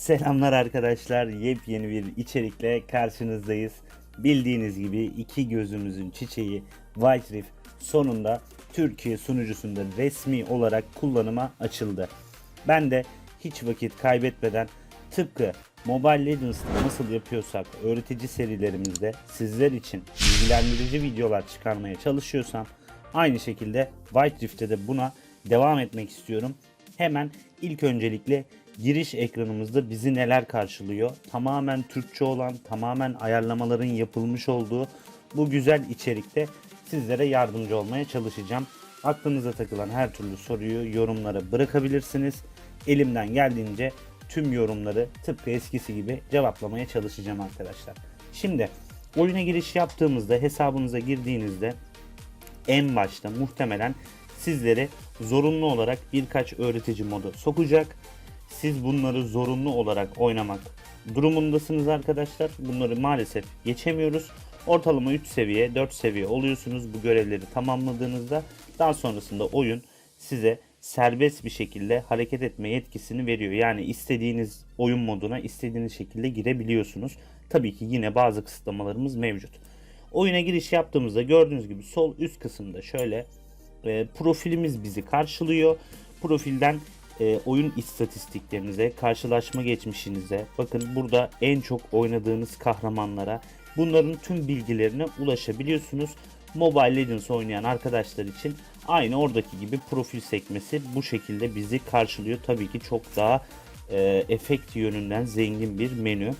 Selamlar arkadaşlar. Yepyeni bir içerikle karşınızdayız. Bildiğiniz gibi iki gözümüzün çiçeği White Reef sonunda Türkiye sunucusunda resmi olarak kullanıma açıldı. Ben de hiç vakit kaybetmeden tıpkı Mobile Legends'ta nasıl yapıyorsak öğretici serilerimizde sizler için bilgilendirici videolar çıkarmaya çalışıyorsam aynı şekilde White Rift'te de buna devam etmek istiyorum. Hemen ilk öncelikle giriş ekranımızda bizi neler karşılıyor? Tamamen Türkçe olan, tamamen ayarlamaların yapılmış olduğu bu güzel içerikte sizlere yardımcı olmaya çalışacağım. Aklınıza takılan her türlü soruyu yorumlara bırakabilirsiniz. Elimden geldiğince tüm yorumları tıpkı eskisi gibi cevaplamaya çalışacağım arkadaşlar. Şimdi oyuna giriş yaptığımızda hesabınıza girdiğinizde en başta muhtemelen sizleri zorunlu olarak birkaç öğretici modu sokacak. Siz bunları zorunlu olarak oynamak durumundasınız arkadaşlar. Bunları maalesef geçemiyoruz. Ortalama 3 seviye, 4 seviye oluyorsunuz bu görevleri tamamladığınızda. Daha sonrasında oyun size serbest bir şekilde hareket etme yetkisini veriyor. Yani istediğiniz oyun moduna istediğiniz şekilde girebiliyorsunuz. Tabii ki yine bazı kısıtlamalarımız mevcut. Oyuna giriş yaptığımızda gördüğünüz gibi sol üst kısımda şöyle e, profilimiz bizi karşılıyor. Profilden e, oyun istatistiklerinize, karşılaşma geçmişinize, bakın burada en çok oynadığınız kahramanlara bunların tüm bilgilerine ulaşabiliyorsunuz. Mobile Legends oynayan arkadaşlar için aynı oradaki gibi profil sekmesi bu şekilde bizi karşılıyor. Tabii ki çok daha e, efekt yönünden zengin bir menü.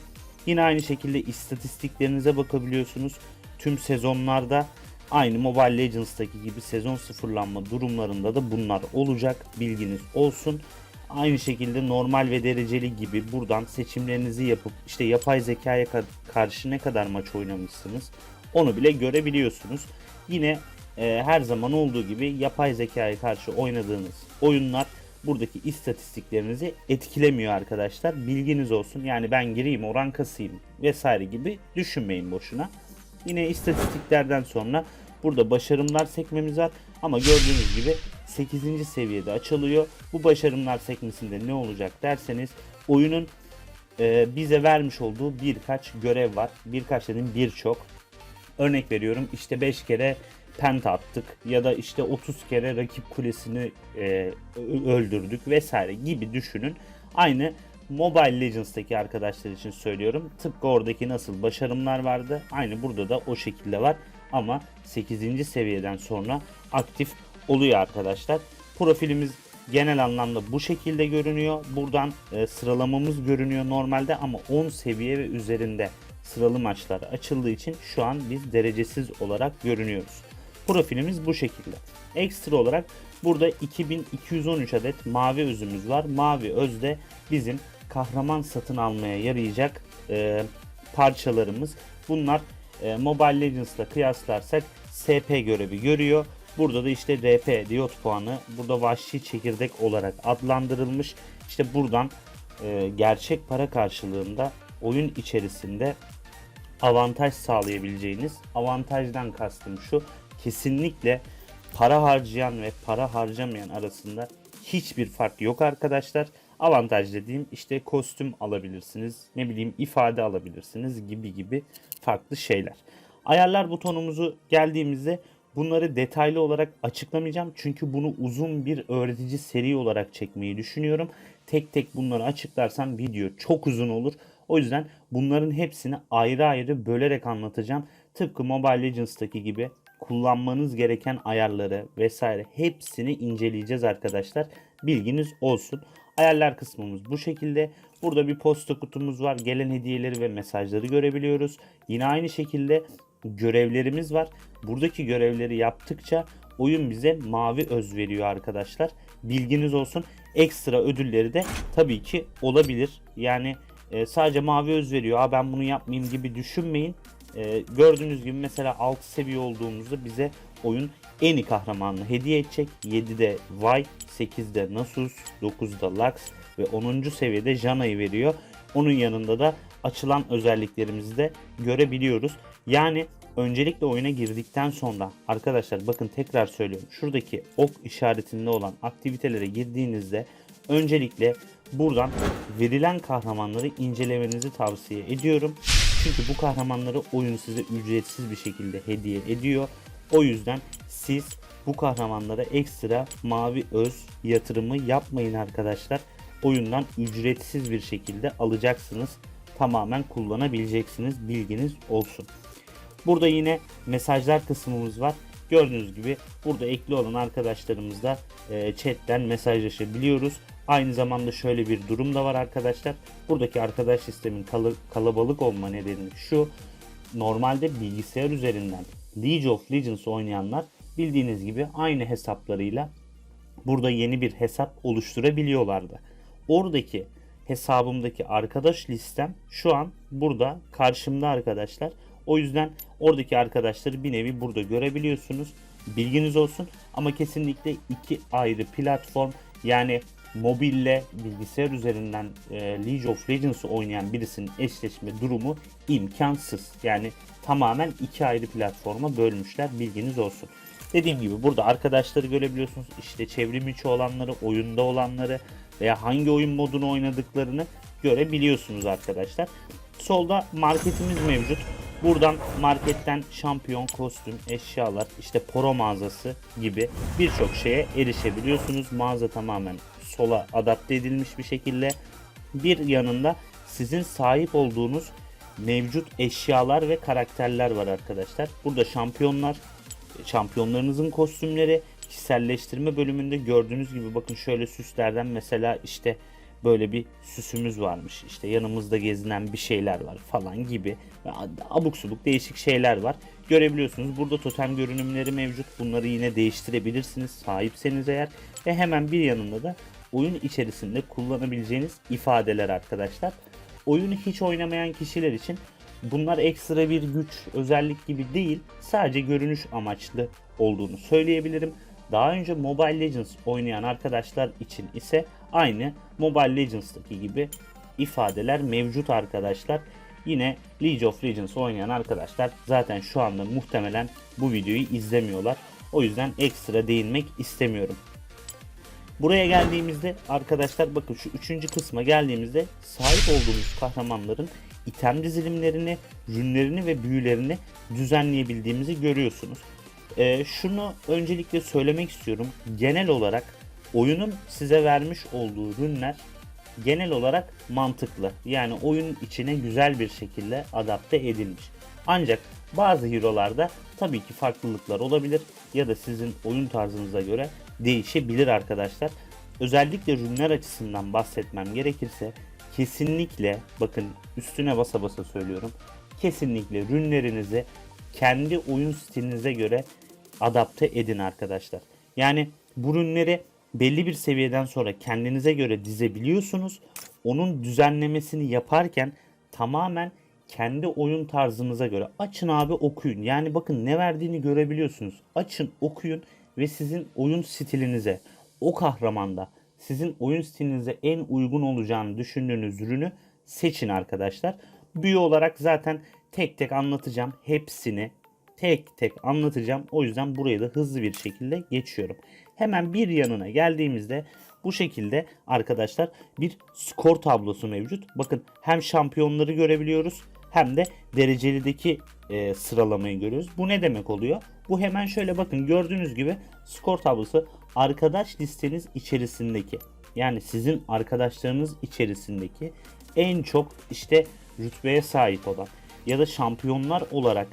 Yine aynı şekilde istatistiklerinize bakabiliyorsunuz. Tüm sezonlarda aynı Mobile Legends'taki gibi sezon sıfırlanma durumlarında da bunlar olacak. Bilginiz olsun. Aynı şekilde normal ve dereceli gibi buradan seçimlerinizi yapıp işte yapay zekaya ka- karşı ne kadar maç oynamışsınız onu bile görebiliyorsunuz. Yine e, her zaman olduğu gibi yapay zekaya karşı oynadığınız oyunlar buradaki istatistiklerinizi etkilemiyor arkadaşlar. Bilginiz olsun. Yani ben gireyim oran kasayım vesaire gibi düşünmeyin boşuna. Yine istatistiklerden sonra burada başarımlar sekmemiz var. Ama gördüğünüz gibi 8. seviyede açılıyor. Bu başarımlar sekmesinde ne olacak derseniz oyunun e, bize vermiş olduğu birkaç görev var. Birkaç dedim birçok. Örnek veriyorum işte 5 kere penta attık ya da işte 30 kere rakip kulesini e, öldürdük vesaire gibi düşünün. Aynı Mobile Legends'taki arkadaşlar için söylüyorum. Tıpkı oradaki nasıl başarımlar vardı. Aynı burada da o şekilde var. Ama 8. seviyeden sonra aktif oluyor arkadaşlar. Profilimiz genel anlamda bu şekilde görünüyor. Buradan e, sıralamamız görünüyor normalde ama 10 seviye ve üzerinde sıralı maçlar açıldığı için şu an biz derecesiz olarak görünüyoruz. Profilimiz bu şekilde. Ekstra olarak burada 2213 adet mavi özümüz var. Mavi özde bizim kahraman satın almaya yarayacak e, parçalarımız. Bunlar e, Mobile Legends'la kıyaslarsak SP görevi görüyor. Burada da işte RP diyot puanı burada vahşi çekirdek olarak adlandırılmış. İşte buradan e, gerçek para karşılığında oyun içerisinde avantaj sağlayabileceğiniz avantajdan kastım şu kesinlikle para harcayan ve para harcamayan arasında hiçbir fark yok arkadaşlar. Avantaj dediğim işte kostüm alabilirsiniz, ne bileyim ifade alabilirsiniz gibi gibi farklı şeyler. Ayarlar butonumuzu geldiğimizde bunları detaylı olarak açıklamayacağım. Çünkü bunu uzun bir öğretici seri olarak çekmeyi düşünüyorum. Tek tek bunları açıklarsam video çok uzun olur. O yüzden bunların hepsini ayrı ayrı bölerek anlatacağım. Tıpkı Mobile Legends'taki gibi kullanmanız gereken ayarları vesaire hepsini inceleyeceğiz arkadaşlar. Bilginiz olsun. Ayarlar kısmımız bu şekilde. Burada bir posta kutumuz var. Gelen hediyeleri ve mesajları görebiliyoruz. Yine aynı şekilde görevlerimiz var. Buradaki görevleri yaptıkça oyun bize mavi öz veriyor arkadaşlar. Bilginiz olsun. Ekstra ödülleri de tabii ki olabilir. Yani e, sadece mavi öz veriyor. Aa ben bunu yapmayayım gibi düşünmeyin. E, gördüğünüz gibi mesela 6 seviye olduğumuzda bize oyun en iyi kahramanını hediye edecek. 7'de Vi, 8'de Nasus, 9'da Lux ve 10. seviyede Jana'yı veriyor. Onun yanında da açılan özelliklerimizi de görebiliyoruz. Yani öncelikle oyuna girdikten sonra arkadaşlar bakın tekrar söylüyorum. Şuradaki ok işaretinde olan aktivitelere girdiğinizde öncelikle buradan verilen kahramanları incelemenizi tavsiye ediyorum. Çünkü bu kahramanları oyun size ücretsiz bir şekilde hediye ediyor. O yüzden siz bu kahramanlara ekstra mavi öz yatırımı yapmayın arkadaşlar. Oyundan ücretsiz bir şekilde alacaksınız. Tamamen kullanabileceksiniz. Bilginiz olsun. Burada yine mesajlar kısmımız var. Gördüğünüz gibi burada ekli olan arkadaşlarımızla e, chatten mesajlaşabiliyoruz. Aynı zamanda şöyle bir durum da var arkadaşlar. Buradaki arkadaş sistemin kalabalık olma nedeni şu. Normalde bilgisayar üzerinden League of Legends oynayanlar bildiğiniz gibi aynı hesaplarıyla burada yeni bir hesap oluşturabiliyorlardı. Oradaki hesabımdaki arkadaş listem şu an burada karşımda arkadaşlar. O yüzden oradaki arkadaşları bir nevi burada görebiliyorsunuz. Bilginiz olsun ama kesinlikle iki ayrı platform yani mobille bilgisayar üzerinden e, League of Legends oynayan birisinin eşleşme durumu imkansız. Yani tamamen iki ayrı platforma bölmüşler bilginiz olsun. Dediğim gibi burada arkadaşları görebiliyorsunuz. İşte çevrim içi olanları, oyunda olanları veya hangi oyun modunu oynadıklarını görebiliyorsunuz arkadaşlar. Solda marketimiz mevcut. Buradan marketten şampiyon, kostüm, eşyalar, işte poro mağazası gibi birçok şeye erişebiliyorsunuz. Mağaza tamamen sola adapte edilmiş bir şekilde. Bir yanında sizin sahip olduğunuz mevcut eşyalar ve karakterler var arkadaşlar. Burada şampiyonlar, şampiyonlarınızın kostümleri, kişiselleştirme bölümünde gördüğünüz gibi bakın şöyle süslerden mesela işte böyle bir süsümüz varmış. İşte yanımızda gezinen bir şeyler var falan gibi. Abuk subuk değişik şeyler var. Görebiliyorsunuz. Burada totem görünümleri mevcut. Bunları yine değiştirebilirsiniz sahipseniz eğer. Ve hemen bir yanında da oyun içerisinde kullanabileceğiniz ifadeler arkadaşlar. Oyunu hiç oynamayan kişiler için bunlar ekstra bir güç, özellik gibi değil. Sadece görünüş amaçlı olduğunu söyleyebilirim. Daha önce Mobile Legends oynayan arkadaşlar için ise aynı Mobile Legends'taki gibi ifadeler mevcut arkadaşlar. Yine League of Legends oynayan arkadaşlar zaten şu anda muhtemelen bu videoyu izlemiyorlar. O yüzden ekstra değinmek istemiyorum. Buraya geldiğimizde arkadaşlar bakın şu üçüncü kısma geldiğimizde sahip olduğumuz kahramanların item dizilimlerini, rünlerini ve büyülerini düzenleyebildiğimizi görüyorsunuz. Ee, şunu öncelikle söylemek istiyorum. Genel olarak oyunun size vermiş olduğu ürünler genel olarak mantıklı. Yani oyun içine güzel bir şekilde adapte edilmiş. Ancak bazı hero'larda tabii ki farklılıklar olabilir ya da sizin oyun tarzınıza göre değişebilir arkadaşlar. Özellikle ürünler açısından bahsetmem gerekirse kesinlikle bakın üstüne basa basa söylüyorum. Kesinlikle ürünlerinizi kendi oyun stilinize göre adapte edin arkadaşlar. Yani bu ürünleri belli bir seviyeden sonra kendinize göre dizebiliyorsunuz. Onun düzenlemesini yaparken tamamen kendi oyun tarzınıza göre açın abi okuyun. Yani bakın ne verdiğini görebiliyorsunuz. Açın okuyun ve sizin oyun stilinize o kahramanda sizin oyun stilinize en uygun olacağını düşündüğünüz ürünü seçin arkadaşlar. Büyü olarak zaten tek tek anlatacağım hepsini tek tek anlatacağım. O yüzden burayı da hızlı bir şekilde geçiyorum. Hemen bir yanına geldiğimizde bu şekilde arkadaşlar bir skor tablosu mevcut. Bakın hem şampiyonları görebiliyoruz hem de derecelideki e, sıralamayı görüyoruz. Bu ne demek oluyor? Bu hemen şöyle bakın gördüğünüz gibi skor tablosu arkadaş listeniz içerisindeki yani sizin arkadaşlarınız içerisindeki en çok işte rütbeye sahip olan ya da şampiyonlar olarak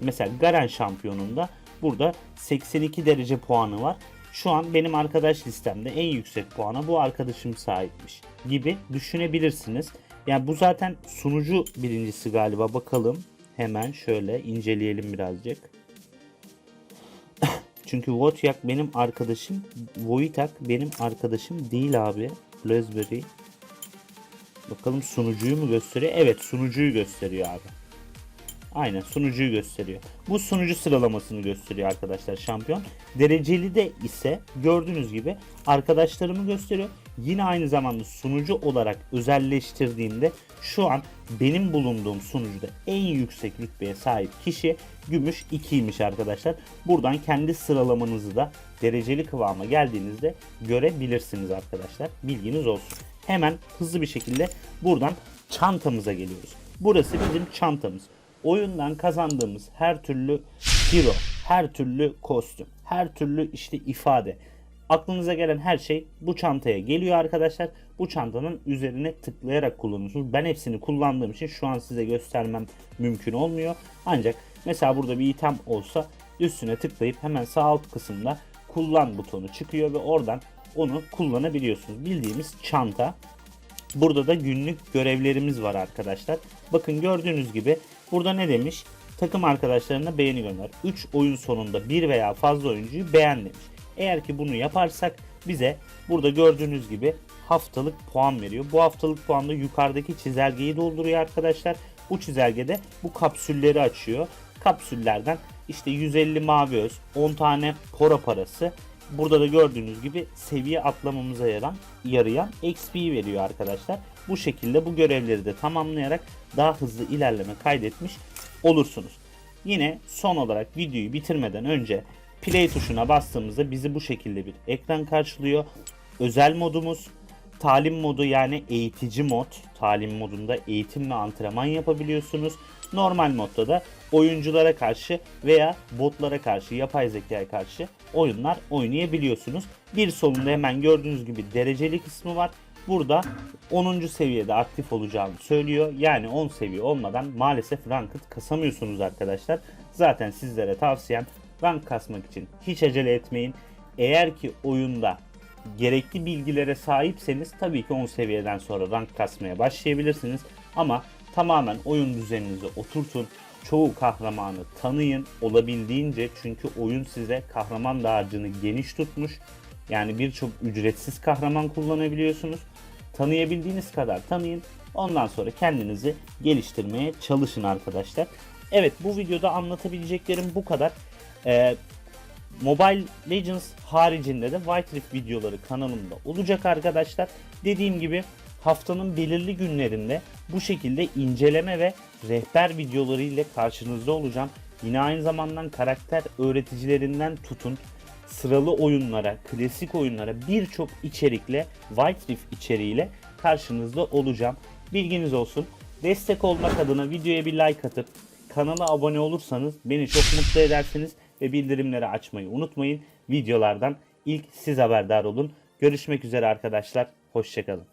mesela Garen şampiyonunda burada 82 derece puanı var. Şu an benim arkadaş listemde en yüksek puana bu arkadaşım sahipmiş gibi düşünebilirsiniz. Yani bu zaten sunucu birincisi galiba bakalım. Hemen şöyle inceleyelim birazcık. Çünkü Wojciech benim arkadaşım. Wojtek benim arkadaşım değil abi. Raspberry. Bakalım sunucuyu mu gösteriyor? Evet sunucuyu gösteriyor abi. Aynen sunucuyu gösteriyor. Bu sunucu sıralamasını gösteriyor arkadaşlar şampiyon. Dereceli de ise gördüğünüz gibi arkadaşlarımı gösteriyor. Yine aynı zamanda sunucu olarak özelleştirdiğimde şu an benim bulunduğum sunucuda en yüksek rütbeye sahip kişi gümüş 2'ymiş arkadaşlar. Buradan kendi sıralamanızı da dereceli kıvama geldiğinizde görebilirsiniz arkadaşlar. Bilginiz olsun. Hemen hızlı bir şekilde buradan çantamıza geliyoruz. Burası bizim çantamız. Oyundan kazandığımız her türlü hero, her türlü kostüm, her türlü işte ifade. Aklınıza gelen her şey bu çantaya geliyor arkadaşlar. Bu çantanın üzerine tıklayarak kullanıyorsunuz. Ben hepsini kullandığım için şu an size göstermem mümkün olmuyor. Ancak mesela burada bir item olsa üstüne tıklayıp hemen sağ alt kısımda kullan butonu çıkıyor ve oradan onu kullanabiliyorsunuz. Bildiğimiz çanta. Burada da günlük görevlerimiz var arkadaşlar. Bakın gördüğünüz gibi burada ne demiş? Takım arkadaşlarına beğeni gönder. 3 oyun sonunda bir veya fazla oyuncuyu beğen demiş. Eğer ki bunu yaparsak bize burada gördüğünüz gibi haftalık puan veriyor. Bu haftalık puan da yukarıdaki çizelgeyi dolduruyor arkadaşlar. Bu çizelgede bu kapsülleri açıyor. Kapsüllerden işte 150 mavi öz, 10 tane pora parası, Burada da gördüğünüz gibi seviye atlamamıza yarayan, yarayan XP veriyor arkadaşlar. Bu şekilde bu görevleri de tamamlayarak daha hızlı ilerleme kaydetmiş olursunuz. Yine son olarak videoyu bitirmeden önce play tuşuna bastığımızda bizi bu şekilde bir ekran karşılıyor. Özel modumuz, talim modu yani eğitici mod. Talim modunda eğitim ve antrenman yapabiliyorsunuz. Normal modda da oyunculara karşı veya botlara karşı, yapay zekaya karşı oyunlar oynayabiliyorsunuz. Bir solunda hemen gördüğünüz gibi dereceli kısmı var. Burada 10. seviyede aktif olacağını söylüyor. Yani 10 seviye olmadan maalesef ranked kasamıyorsunuz arkadaşlar. Zaten sizlere tavsiyem rank kasmak için hiç acele etmeyin. Eğer ki oyunda gerekli bilgilere sahipseniz tabii ki 10 seviyeden sonra rank kasmaya başlayabilirsiniz. Ama tamamen oyun düzeninizi oturtun. Çoğu kahramanı tanıyın olabildiğince çünkü oyun size kahraman dağarcığını geniş tutmuş. Yani birçok ücretsiz kahraman kullanabiliyorsunuz. Tanıyabildiğiniz kadar tanıyın. Ondan sonra kendinizi geliştirmeye çalışın arkadaşlar. Evet bu videoda anlatabileceklerim bu kadar. Ee, Mobile Legends haricinde de White Rift videoları kanalımda olacak arkadaşlar. Dediğim gibi haftanın belirli günlerinde bu şekilde inceleme ve rehber videoları ile karşınızda olacağım. Yine aynı zamandan karakter öğreticilerinden tutun sıralı oyunlara, klasik oyunlara birçok içerikle White Rift içeriğiyle karşınızda olacağım. Bilginiz olsun. Destek olmak adına videoya bir like atıp kanala abone olursanız beni çok mutlu edersiniz ve bildirimleri açmayı unutmayın. Videolardan ilk siz haberdar olun. Görüşmek üzere arkadaşlar. Hoşçakalın.